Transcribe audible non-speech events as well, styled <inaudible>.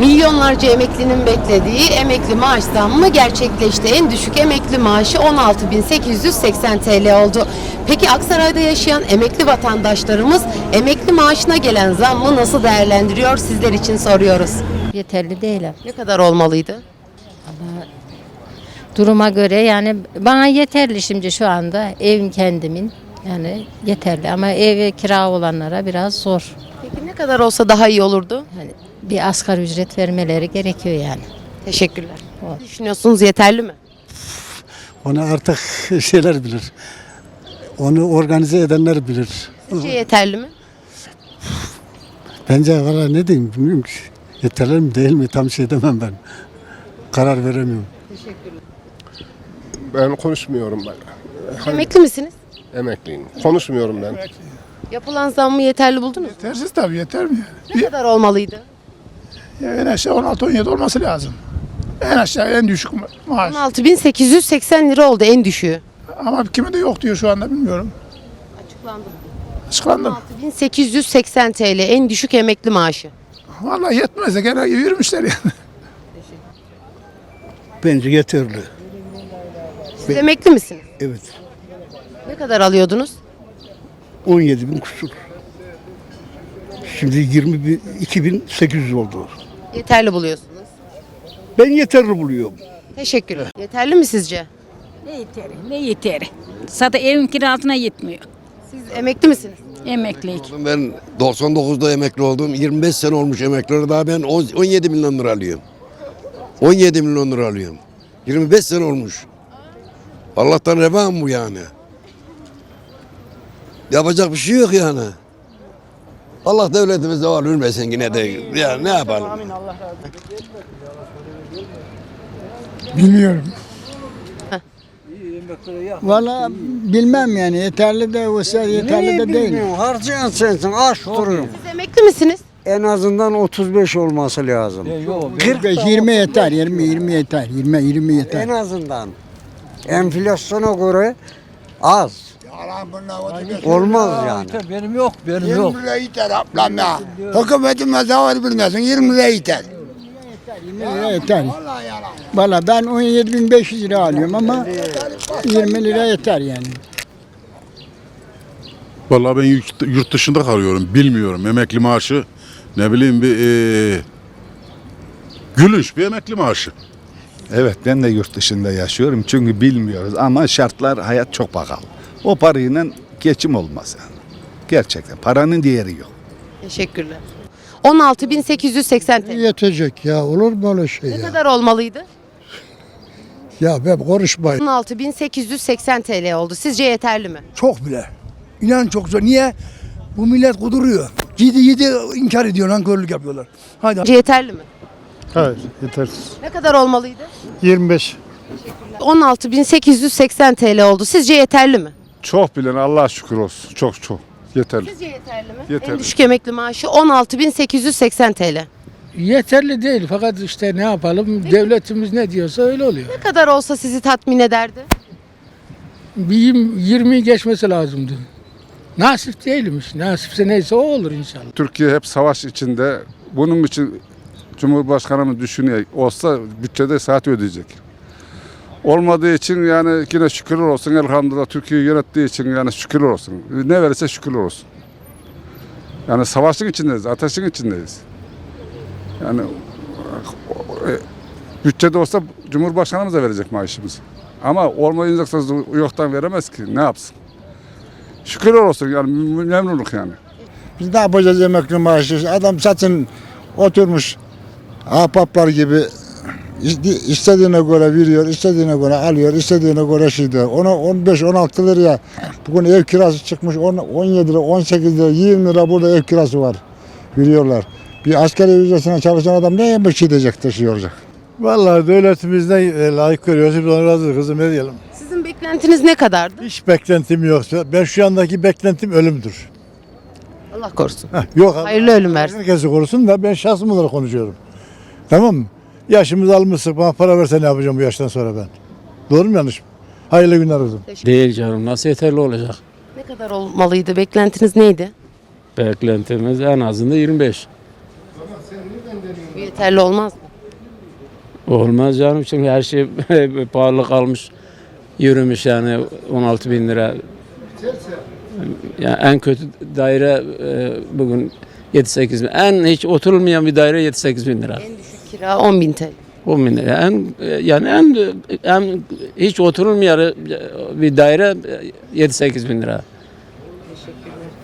Milyonlarca emeklinin beklediği emekli maaş zammı gerçekleşti. En düşük emekli maaşı 16.880 TL oldu. Peki Aksaray'da yaşayan emekli vatandaşlarımız emekli maaşına gelen zammı nasıl değerlendiriyor sizler için soruyoruz. Yeterli değil. Ne kadar olmalıydı? Duruma göre yani bana yeterli şimdi şu anda evim kendimin. Yani yeterli ama eve kira olanlara biraz zor. Kadar olsa daha iyi olurdu? Yani bir asgari ücret vermeleri gerekiyor yani. Teşekkürler. Ne düşünüyorsunuz yeterli mi? Onu artık şeyler bilir. Onu organize edenler bilir. Sizce yeterli mi? Bence valla ne diyeyim bilmiyorum ki. Yeterli mi değil mi tam şey demem ben. Karar veremiyorum. Ben konuşmuyorum ben. Emekli misiniz? Emekliyim. Konuşmuyorum ben. Yapılan zammı yeterli buldunuz mu? Yetersiz tabii yeter mi? Ne kadar olmalıydı? Ya en aşağı 16-17 olması lazım. En aşağı en düşük ma- maaş. 16.880 lira oldu en düşüğü. Ama kimi de yok diyor şu anda bilmiyorum. Açıklandı. Açıklandı. 16.880 TL en düşük emekli maaşı. Vallahi yetmez de gene yürümüşler yani. Bence yeterli. Siz emekli misiniz? Evet. Ne kadar alıyordunuz? 17 bin kusur. Şimdi 20 bin, 2800 oldu. Yeterli buluyorsunuz. Ben yeterli buluyorum. Teşekkürler. Yeterli mi sizce? Ne yeteri, ne yeteri. Zaten evin kirasına yetmiyor. Siz emekli misiniz? Emeklilik. Ben 99'da emekli oldum. 25 sene olmuş emekli. Daha ben 10 17 milyon lira alıyorum. 17 milyon lira alıyorum. 25 sene olmuş. Allah'tan reva mı bu yani? Yapacak bir şey yok yani. Allah devletimize var ölmesin yine de. Ya ne yapalım? Bilmiyorum. Valla bilmem yani yeterli de olsa yeterli de değil. Harcayan sensin aç duruyorum. Siz emekli misiniz? En azından 35 olması lazım. 45 20 yeter 20 20 yeter 20 20 En yeter. azından. Enflasyona göre az. Olmaz yani. Benim yok benim 20 lira yeter ablam ya. Hükümetime zavar bilmesin 20 lira yeter. 20 lira yeter. Valla ben 17.500 lira alıyorum ama 20 lira yeter yani. Vallahi ben yurt, yurt dışında kalıyorum. Bilmiyorum. Emekli maaşı ne bileyim bir eee gülünç bir emekli maaşı. Evet ben de yurt dışında yaşıyorum çünkü bilmiyoruz ama şartlar hayat çok pahalı. O parayla geçim olmaz yani. Gerçekten paranın değeri yok. Teşekkürler. 16.880 TL. Yetecek ya olur mu öyle şey Ne kadar olmalıydı? Ya ben konuşmayın. 16.880 TL oldu. Sizce yeterli mi? Çok bile. İnan çok zor. Niye? Bu millet kuduruyor. Yedi yedi inkar ediyor lan körlük yapıyorlar. Haydi. Sizce yeterli mi? Hayır yetersiz. Ne kadar olmalıydı? 25. 16.880 TL oldu. Sizce yeterli mi? Çok bilen Allah'a şükür olsun. Çok çok. Yeterli. Sizce yeterli mi? Yeterli. En düşük emekli maaşı 16.880 TL. Yeterli değil fakat işte ne yapalım devletimiz ne diyorsa öyle oluyor. Ne kadar olsa sizi tatmin ederdi? Bir 20 geçmesi lazımdı. Nasip değilmiş. Nasipse neyse o olur inşallah. Türkiye hep savaş içinde. Bunun için Cumhurbaşkanımız düşünüyor. Olsa bütçede saat ödeyecek. Olmadığı için yani yine şükürler olsun elhamdülillah Türkiye'yi yönettiği için yani şükürler olsun. Ne verirse şükürler olsun. Yani savaşın içindeyiz, ateşin içindeyiz. Yani e, bütçede olsa Cumhurbaşkanımız da verecek maaşımızı. Ama olmayacaksa yoktan veremez ki. Ne yapsın? Şükürler olsun yani memnunluk yani. Biz ne yapacağız emekli maaşı? Adam satın oturmuş ahbaplar gibi istediğine göre veriyor, istediğine göre alıyor, istediğine göre şey diyor. Ona 15-16 liraya bugün ev kirası çıkmış 10, 17 lira, 18 lira, 20 lira burada ev kirası var. Veriyorlar. Bir askeri ücretine çalışan adam ne yemek edecek taşıyacak? Vallahi devletimizden e, layık görüyoruz. Biz ona razıyız kızım ne diyelim. Sizin beklentiniz ne kadardı? Hiç beklentim yok. Ben şu andaki beklentim ölümdür. Allah korusun. Heh, yok. Hayırlı ölüm versin. Herkesi korusun da ben şahsım olarak konuşuyorum. Tamam mı? Yaşımız almışsın bana para verse ne yapacağım bu yaştan sonra ben? Doğru mu yanlış mı? Hayırlı günler kızım. Değil canım nasıl yeterli olacak? Ne kadar olmalıydı? Beklentiniz neydi? Beklentimiz en azından 25. Yeterli olmaz mı? Olmaz canım çünkü her şey <laughs> pahalı kalmış. Yürümüş yani 16 bin lira. Yani en kötü daire e, bugün 7-8 bin. En hiç oturulmayan bir daire 7-8 bin lira. En düşük kira 10 bin TL. 10 bin lira. En, yani en, en hiç oturulmayan bir daire e, 7-8 bin lira.